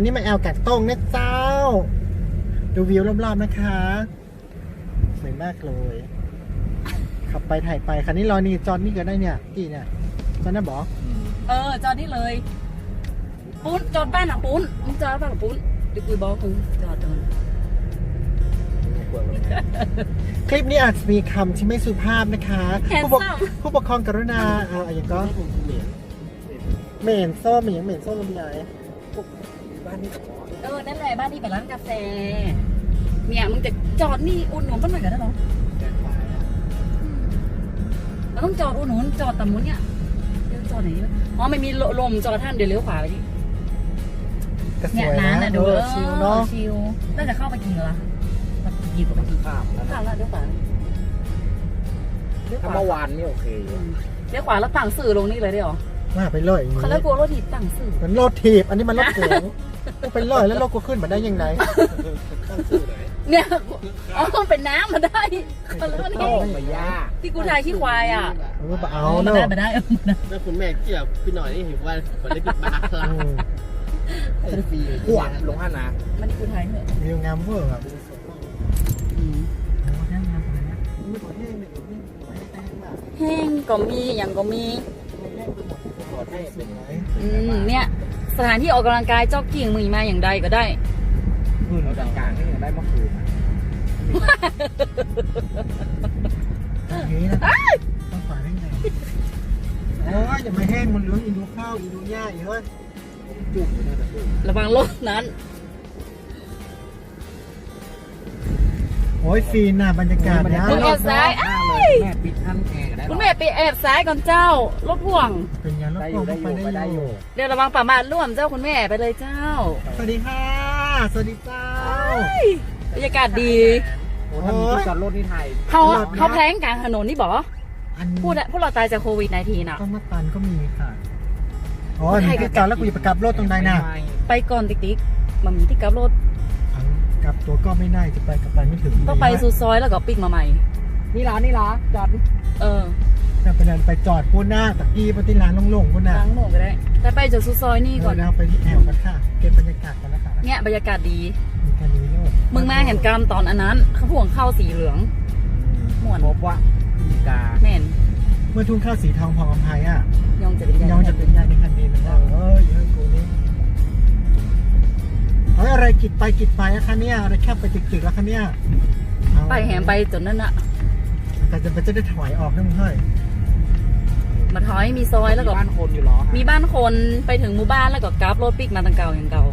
อันนี้มาแอลกัดตรงนะเจ้า ดูวิวรอบๆนะคะ สวยมากเลย ขับไปถ่ายไปคันนี้รอนี่จอดนี่ก็ได้เนี่ยกี่เนี่ยจอดน่ะบอกเออ จอดนี่เลย ปุ้นจอดบ้านหลังปุ้นมึงจอดบ้านหลังปุ้นเดี๋ยวกูบอกมึงจอดเดินคลิปนี้อาจจะมีคำที่ไม่สุภาพนะคะแฮนผู้ปกซัมผู้ปกครองกรุณาเอ่ออย่างก็เหม็นส้มอย่างเหม็นส้มลำไย เออนั่นแหละบ้านนี่เป็นร้านกาแฟ เนี่ยมึงจะจอดนี่อุดหนุนมันหน่อยก็ได้หรอเราต้องจอดอุดหนุนจอดตำมุนเนี่ยเดี๋ยวจอดไหนดีวะอ๋อไม่มีลมจอดท่านเดี๋ยวเลี้ยวขวาไปดิก็สเนี่ยวยร้านนะอะเอดูอชิลเนาะชิลน่าจะเข้าไปกินเหรอล่ะมากินปกติข้ามแล้วข้าวแล้วเลี้ยวขวาเลี้ยวขถ้าวาเมื่อวานนี่โอเคอยู่เลี้ยวขวาแล้วต่างสื่อลงนี่เลยได้หรอ ว่าไปเลยอย่างเขานี้แล้วกลัวรถถีบต่างสื่อมันรถถีบอันนี้มันรถเก๋งไปเลยแล้วรถก็ขึ้นมาได้ยังไงเนี่ยอ๋อเป็นน้ำมาได้เขาแล้วโต้นี่งไปย่าที่กูทายขี้ควายอะเออเอามาเนาะได้มาได้เออมาได้แล้วคุณแม่เกี่ยวพี่หน่อยนี่เห็นว่ามันได้ปิดบ้านแล้วอืมขวดลงห้านะมันนี่กูทายเถอะวิวงามเวอร์อะโอ้แห้งงามขนาดนั้นไม่ขอแห้งเลยแห้งมากแห้งก็มีอย่างก็มีแห้งไป หมดขอแห้งเป็นไรอืมเนี่ยสถานที่ออกกำลังกายจ็อกกิ้งมีมาอย่างใดก็ได้อืมเราจัดการให้ได้เมื่อคืนนะอย่างนี้นะต้องฝาให้ไงโอ้ยอย่ามาแห้งมันเหลืองอีดูข้าวอีดูหญ้าอีกเฮ้ยจุกอยู่นั่นแหละจุกระวังรถนั้นโอ้ยฟีนน่ะบรรยากาศนะมึงแอบซ้ายหน้าเลยแม่ปิดท่านแอร์ได้หร คุอณแม่ไปแอบซ้ายก่อนเจ้ารถพ่วง เป็นไงรถได้อพ่วยู่งได้เข้าอไปยู่ไปได้ได้ออยู่ยู่เดี๋ยวระวังประมาทร่วมเจ้าคุณแม่ไปเลยเจ้าสวัสดีค่ะ สวัสดีเจ้าบรรยากาศดีโอ้ถ้ามีที่จอดรถที่ไทยเขารถนะ เขาแพลงกลางถนนนี่บออันพูดอะพวกเราตายจากโควิด -19 น่ะ ต้นมะตันก็มีค่ะอ๋อนี่คือการแล้วกูจะไปกลับรถตรงไหนน่ะไปก่อนติ๊กติ๊กมันมีที่กลับรถอันกลับตัวก็ไม่ได้จะไปกลับไปไม่ถึงต้องไปสู่ซอยแล้วก็ปิกมาใหม่ นี่ร้านนี่ร้านจอดเออจะไปเดินไปจอดพูนหน้าตะกี้ปฏิลานลงๆพูนหน้าล้างหนูก็ได้ แต่ไปจากสู่ซอยนี่ก่อนเแล้วไปที่แอลกันค่ะ เก็บบรรยากาศกันนะคะเนี่ยบรรยากาศดี มีการนี้โลดมึงมาเห็นกรรมตอนอันนั้นเขาพ่วงเข้าสีเหลืองม่วนพบว่ามีกาแม่นเมื่อทุ่งข้าวสีทองพองอภัยอะยองจะเป็นยองจะเป็นยาในคันดีมันว่าเอ้ยเฮ้ยกูนี่เฮ้ยอะไรกิดไปกิดไปอะคะเนี่ยอะไรแคบไปตึกๆแล้วคะเนี่ยเอาไปแหมไปจนนั่นอะ แต่จะจะได้ถอยออกนะมึงเฮ้ยมาถอยมีซอยแล้วก็บ้านคนอยู่หรอมีบ้านคนไปถึงหมู่บ้านแล้วก็กราฟรถปิกมาตังเก่าอย่างเก่า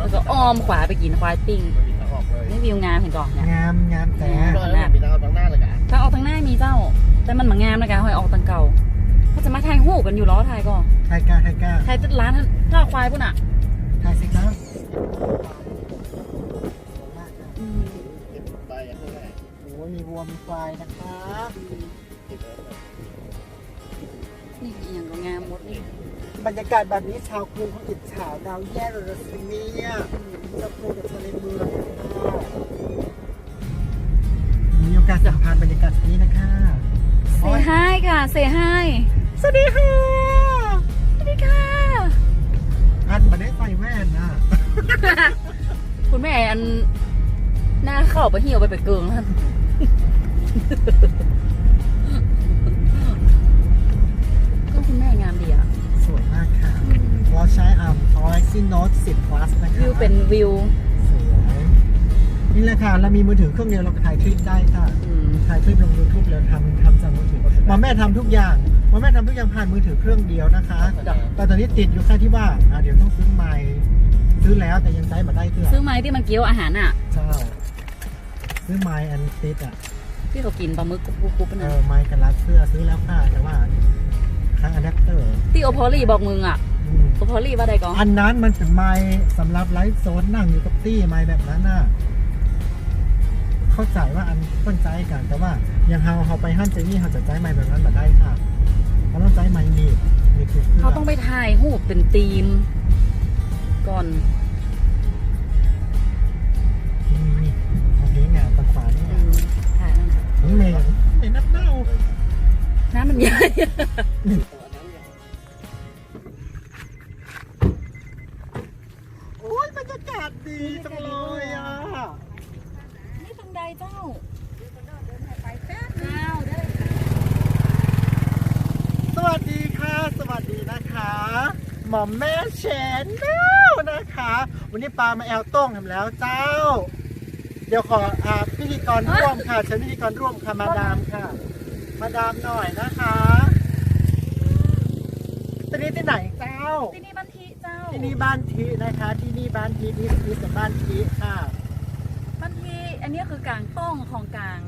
แล้วก็อ้อมขวาไปกินควายปิ้งมันมีทางออกเลยนี่วิวงามเห็นก่อนเนี่ยงามงามแต่รอแล้วมีทางออกทางหน้าเลยกันทางออกทางหน้ามีเจ้า แต่มันมางามนะกะหอยออกทางเก่าเขาจะมาทายหูกันอยู่ล้อไทยก็ไทยกาไทยกาไทยตึ้ร้านท่านท่าควายพุ่นอะไทยสิครับ วัวมีควายนะครับเก็บไปแล้วนี่อหย่างก็งามหมดนี่บรรยากาศแบบนี้ชาวกรุงเขาอิจฉาดาวแย่ระดับสิเนี่ยชาวกรุงกับชาวในเมืองมีโอกาสสัมผัสบรรยากาศแบบนี้นะคะเซฮายค่ะเซฮายสวัสดีค่ะสวัสดีค่ะอันมาได้ไฟแว่นนะคุณแม่อันหน้าเข้าไปเหี่ยวไปไปเกิงท่าน ก็คุณแม่งามดีอะ สวยมากค่ะเราใช้อ่า Galaxy Note 10 Plus นะคะวิวเป็นวิว สวยนี่แหละค่ะเรามีมือถือเครื่องเดียวเราถ่ายคลิปได้ค่ะอืมถ่ายคลิปลง YouTube แล้วทำทำจากมือถือหมาแม่ทำทุกอย่างหมาแม่ทำทุกอย่างผ่านมือถือเครื่องเดียวนะคะแต่ตอนนี้ติดอยู่แค่ที่ว่าอ่าเดี๋ยวต้องซื้อไมค์ซื้อแล้วแต่ยังใช้มาได้เพื่อซื้อไม้ที่มันเกี๊ยวอาหารอะใช่ ซื้อไมค์อันติดอะที่เขากินปลาหมึกกรุบกรุบๆเอนะอไมค์กันรัดเสื้อซื้อแล้วค่ะแต่ว่าค่าอะแดปเตอร์ที่โอพอลี่บอกมึงอะอืมโอพอลี่ว่าใดก่อนอันนั้นมันเป็นไมค์สำหรับไลฟ์โซนนั่งอยู่กับตี้ไมค์แบบนั้นน่ะเข้าใจว่าอันต้นใจกัน แต่ว่าอย่างเฮาเฮาไปหั่นใจนี่เฮาจะใจไมค์แบบนั้นมาได้ค่ะเขาต้องใจไมค์นี่นี่คือเครื่เขาต้องไปถ่ายรูปเป็นธีม ก่อนนี่ วัสดีค่ะ สวัสดีนะคะหม่อมแม่แชนแนลนะคะ วันนี้ปลามาแอลต้งทำแล้วเจ้า เดี๋ยวขออาพิธีกรร่วมค่ะเชิญพิธีกรร่วมค่ะมาดามค่ะ มาดามหน่อยนะคะที่นี่ที่ไหนเจ้า ที่นี่บ้านทีเจ้า ที่นี่บ้านทีนะคะ ที่นี่บ้านทีนี่คือกับบ้านทีค่ะ บ้านทีอันนี้คือกลางต้องของกลาง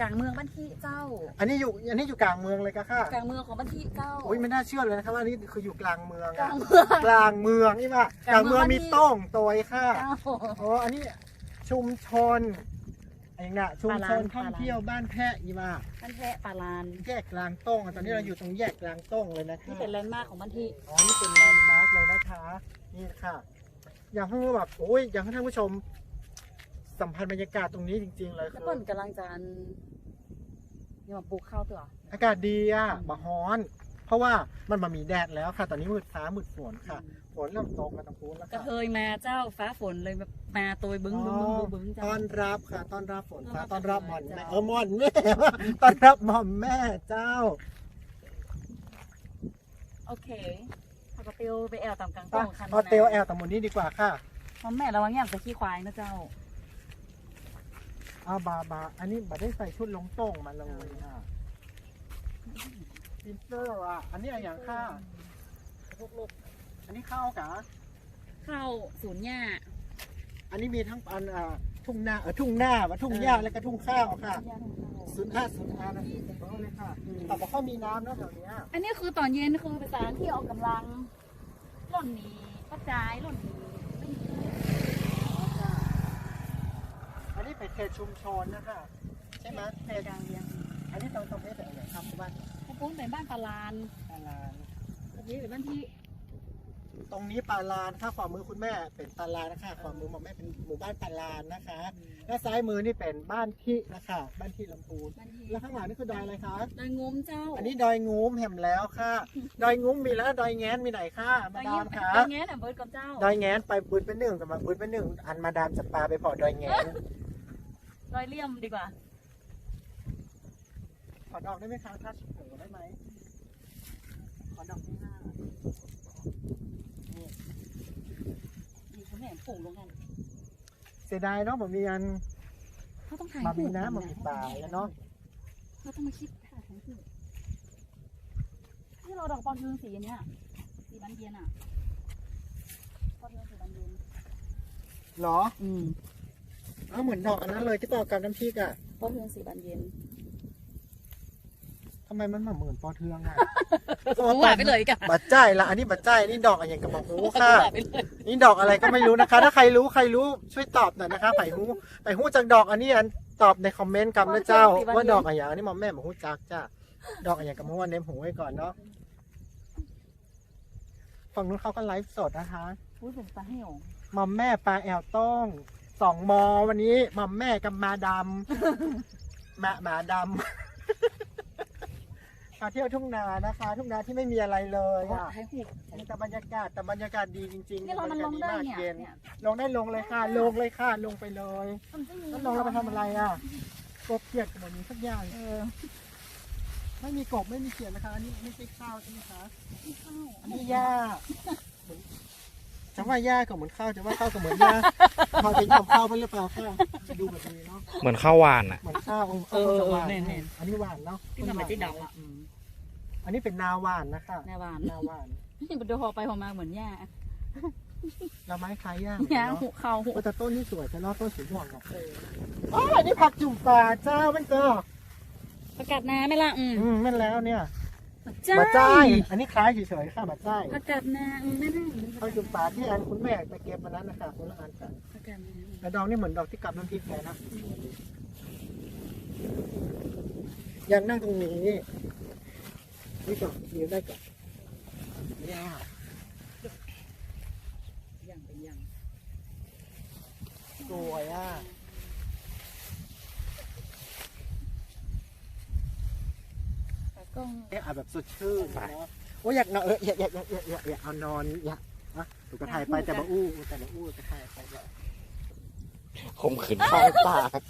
กลางเมืองบ้านทีเจ้า อันนี้อยู่อันนี้อยู่กลางเมืองเลยก็ค่ะกลางเมืองของบ้านทีเจ้า โอ้ยไม่น่าเชื่อเลยนะครับว่านี่คืออยู่กลางเมืองกลาอะงเมืองกลางเมืองนี่ว่ากลางเมืองมีโต้งโตยค่ะเจ้า อ๋ออันนี้ชุมชนเองน่ะชุมชนปาลานท่องเที่ยวบ้านแพะอีว่าบ้านแพะปาลานแยกกลางโต้งอะตอนนี้เราอยู่ตรงแยกกลางโต้งเลยนะคะนี่เป็นแลนด์มาร์คของบ้านทีอ๋อนี่เป็นแลนด์มาร์กเลยนะคะ นี่ค่ะ อยากให้แบบโอ้ยอยากให้ท่านผู้ชม สัมผัสบรรยากาศตรงนี้จริง ๆ เลยแล้วคืเปิ้อนกำลังจะอันนี่มาปลูกข้าวตัวเหรออากาศดีอะบะฮ้อน เพราะว่ามันมามีแดดแล้วค่ะ ตอนนี้มืดฟ้ามืดฝนค่ะฝนเริ่มตกมาตรงพูนแล้วกระค่ะเทยมาเจ้าฟ้าฝนเลยแบบมาตัวบึ้งบึ้งบึ้งบึ้งบึ้งเจ้า ต้อนรับค่ะต้อนรับฝนฟ้าต้ต้ออนนรัรับบหม่อนแม่เจ้าเออหม่อนแม่ ต้อนรับหม่อมแม่เจ้า โอเคเอากระเตียวไปแอลตามกลางไปต้องคันเอาเตลแอลตะมุนนี้ดีกว่าค่ะพ่อแม่ระวังอย่างจะขี้ควายนะเจ้า เอาบาบาอันนี้บัได้ใส่ชุดลงโต้งมาเลยค่ะอินเตอร์อะ อันนี้อะไรอย่างค่ะอันนี้ข้าวกะเข้าศูนย์หญ้าอันนี้มีทั้งอันอ่าทุ่งนาเออทุ่งหน้าว่าทุ่งหญ้าแล้วก็ทุ่งข้าวค่ะหญ้าของเขาศูนย์ห้าศูนย์ห้านะเออเลยค่ะแต่บอกเขามีน้ำนะแถวเนี้ยอันนี้คือตอนเย็นคือเป็นสถานที่ออกกำลังหล่นหนีกระจายหล่นหนีไม่มี อั นนี้เป็นเขตชุมชนนะคะใช่ไหมเขเขตตกลางเวียงอันนี้ตรงตรงนี้เป็นอะไรครับบ้านพวกปุ้นเป็นบ้านปลาลานปาลานอันนี้เป็นบ้านที่ตรงนี้ปาลานค่ะขวามือคุณแม่เป็นปาลานนะคะขวามือหมอมแม่เป็นหมู่บ้านปาลานนะคะ และซ้ายมือนี่เป็นบ้านที่นะคะบ้านที่ลำพูนบ้านที่แล้วข้างหลังนี่คือดอยอะไรคะดอยงมเจ้า อันนี้ดอยงูมแหมแล้วค่ะดอยงูมมีแล้วดอยแง้นมีไหนค่ะมาดามค่ะดอยแง้น่ะเบิร์ดกับเจ้าดอยแง้นไปบุญเป็นหนึ่งกับมาบุญเป็นหนึ่งอันมาดามจะปาไปพอดอยแง้น ดอยเลี่ยมดีกว่าขอดอกได้ไหมคะทัชโผได้ไหมขอดอกที่ห้ามีคนแห่ฝูงลงกันเสียดายเนาะผมมีอันเขาต้องถ่ายมามีรูปน้ำมามีปลาแล้วเนาะเขาต้องมาคิดถ่ายทั้งคู่นี่เราดอกปอเทืองสีอันเนี้ยสีบานเย็นอะปอเทืองสีบานเย็นเหรอ อืมเอาเหมือนดอกอันนั้นเลยที่ปอกกับน้ำพริกอะปอเทืองสีบานเย็นทำไมมันมาเหมือนปอเทืองอะหวานไปเลยกันบัดใจละอันนี้บัดใจนี่ดอกอะไรอย่างกับบอกหูค่ะหวานไปเลยนี่ดอกอะไรก็ไม่รู้นะคะ ถ้าใครรู้ใครรู้ช่วยตอบหน่อยนะคะไผ่หูไผ่หูจากดอกอันนี้อันตอบในคอมเมนต์กันนะเจ้า ว่าดอกอะไรอย่างอันนี้หมอมแม่บอกหูจักจ้าดอกอะไรอย่างกับมัวเน้มหูไว้ก่อนเนาะฝั่งนู้นเขาก็ไลฟ์สดนะคะอุ้ยผมตาเหี่ยวหมอมแม่ปลาแอลต้อง สองมอวันนี้หมอมแม่กับมาดำมาหมาดำมาเที่ยวทุ่งนานะคะ ทุ่งนาที่ไม่มีอะไรเลยอะถ่ายหูปมีแต่บรรยากาศแต่บรรยากาศดีจริงๆนี่เรามันลงบรรได้ยากาศเนี่ยเย็นเนี่ย ลงได้ลงเลยค่ะ ลงเลยค่ะลงไปเลยมันจะมีแล้วลงเราไปทำอะไรอะกบเขียดกับแบบนี้สักอย่างเออไม่มีกบไม่มีเขียดนะคะอันนี้ไม่ใช่ข้าวใช่ไหมคะที่เข้าอันนี้หญ้าเหมือน จะว่าหญ้าก็เหมือนข้าวจะว่าข้าวก็เหมือนหญ้าพอเป็นคำข้าวไปหรือเปล่าค่ะดูแบบนี้เนาะเหมือนข้าวหวานอะเหมือนข้าวเออข้าวเอหอวานเน่นเน่นอันนี้หวานเนาะที่ทำมาที่ดอกอะอืมอันนี้เป็นนาหวานนะคะแน่หวานนาหวานนี่มันดูพอไปพอมาเหมือนหญ้าเราไม้คล้ายหญ้าหญ้าเนาะหุเขาหุโอ้แต่ต้นนี่สวยแต่เนอะต้นสีม่วงเนาะอ๋ออันนี้ผักจุ่มปลาเจ้ามันเจอประกาศน้ำไหมล่ะอืมอืมแม่นแล้วเนี่ย จ้าบะจ้ายอันนี้คล้ายเฉยๆค่ะบะจ้ายประกาศน้ำอืมไม่ได้ผักจุ่มปลาที่อันคุณแม่ไปเก็บวันนั้นนะคะคนละอันกันประกาศน้แต่ดอกนี่เหมือนดอกที่กลับน้ำพริกเลยนะยังนั่งตรงนี้นี่ก่อนยืนได้ก่อนเนี่ยำอย่างเป็นอย่างสวยอะ แต่กล้อง เอ๊ะเอาแบบสดชื่นเนาะโอ้ยอยากนอนเอออยากอยากอยากอยากอยากอยากเอานอนอยากอะถูกกระถ่ายไปแต่บะอู้แต่บะอู้กระถ่ายไปเลยคมขืนข้างปาก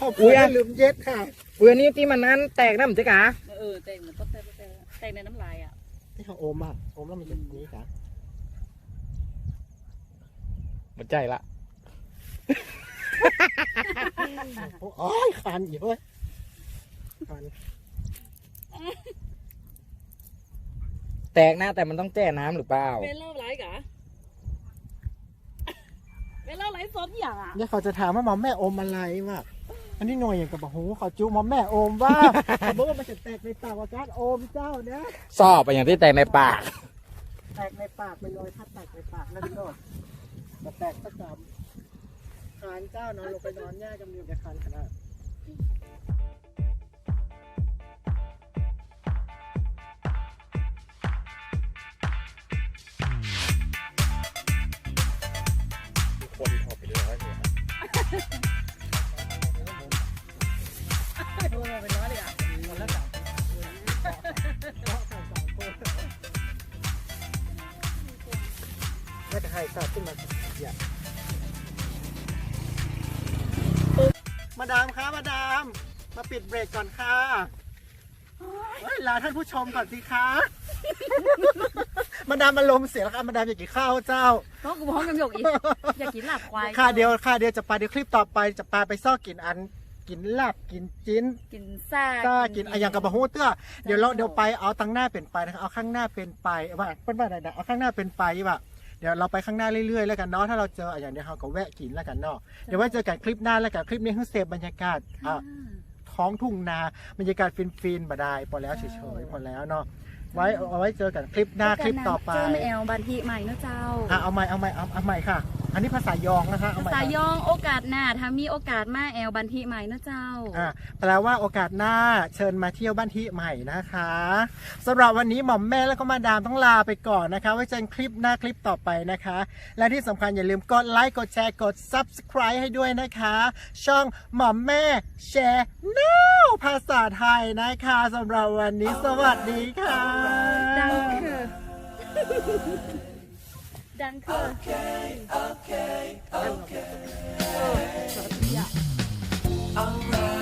ขอบคุณลืมเย็ดค่ะเพื่อนนี่ที่มันนั้นแตกน้ำจ๊กะเออแต่งเหมือนต้นแต่แต่แต่งในน้ำลายอะที่ของโอมอะโอมแล้วมีแบบนี้ค่ะมันใจละโอ้ยคันอยู่เว้ยคัน แตกนะแต่มันต้องแจ้น้ำหรือเปล่าเป็นเล่าไรกะเป็นเล่าไรสดอย่างอะเนี่ยเขาจะถามว่าหมอมแม่โอมอะไรวะอันนี้หน่วยอย่างกับบอกโหเขาจูหมอมแม่โอมว่าเขาบอกว่ามันจะแตกในปากว่าการโอมเจ้าเนี่ยสอบไปอย่างที่แตกในปาก แตกในปากไปเลยถ้าแตกในปากนั่นก็จะแตกสักสามคานเจ้านอนลงไปนอนแย่จำเนียงจะคานขนาด โอ้เป็นร้อยเลยอะคนละสามน่าจะให้ตัดขึ้นมาอย่ามาดามคะมาดาม มาปิดเบรกก่อนค่ะเฮ้ยลาท่านผู้ชมก่อนสิคะ มาดามอารมณ์เสียแล้วค่ะมาดามอยากกินข้าวเจ้าก็กูพ้องกันหยกอีกอยากกินหลับควายค่าเดียวค่าเดียวจะไปเดี๋ยวคลิปต่อไปจะพาไปซ่อกินอัน กินลาบกินจิ้นกินซ่าซ่ากินอะอย่างกับบะฮู้เตื้อเดี๋ยวเราเดี๋ยวไปเอาตั้งหน้าเป็นไปนะครับเอาข้างหน้าเป็นไปว่าเป็นว่าอะไรนะเอาข้างหน้าเป็นไปว่ะเดี๋ยวเราไปข้างหน้าเรื่อยๆแล้วกันเนาะถ้าเราเจออะอย่างเดียวเราก็แวะกินแล้วกันเนาะเดี๋ยวไว้เจอกันคลิปหน้าแล้วกันคลิปนี้คือเซฟบรรยากาศอะท้องทุ่งนาบรรยากาศฟินๆบ่ได้พอแล้วเฉยๆพอแล้วเนาะ ไว้เอาไว้เจอกันคลิปหน้าคลิปต่อไปเจอแมวบันทีใหม่เนอะเจ้า อะเอาใหม่เอาใหม่เอาเอาใหม่ค่ะ อันนี้ภาษายองนะคะเอาใหม่สายค่ะยองโอกาสหน้าถ้ามีโอกาสมาแอลบันทีใหม่เนอะเจ้า อะแปลว่าโอกาสหน้าเชิญมาเที่ยวบ้านที่ใหม่นะคะสำหรับวันนี้หม่อมแม่แล้วก็มาดามต้องลาไปก่อนนะคะไว้เจอกันคลิปหน้าคลิปต่อไปนะคะ และที่สำคัญอย่าลืมกดไลค์กดแชร์กด subscribe ให้ด้วยนะคะ ช่องหม่อมแม่แชร์แนวภาษาไทยนะคะสำหรับวันนี้สวัสดีค่ะ ดังคือ ดังเครื่องโอเค โอเค โอเค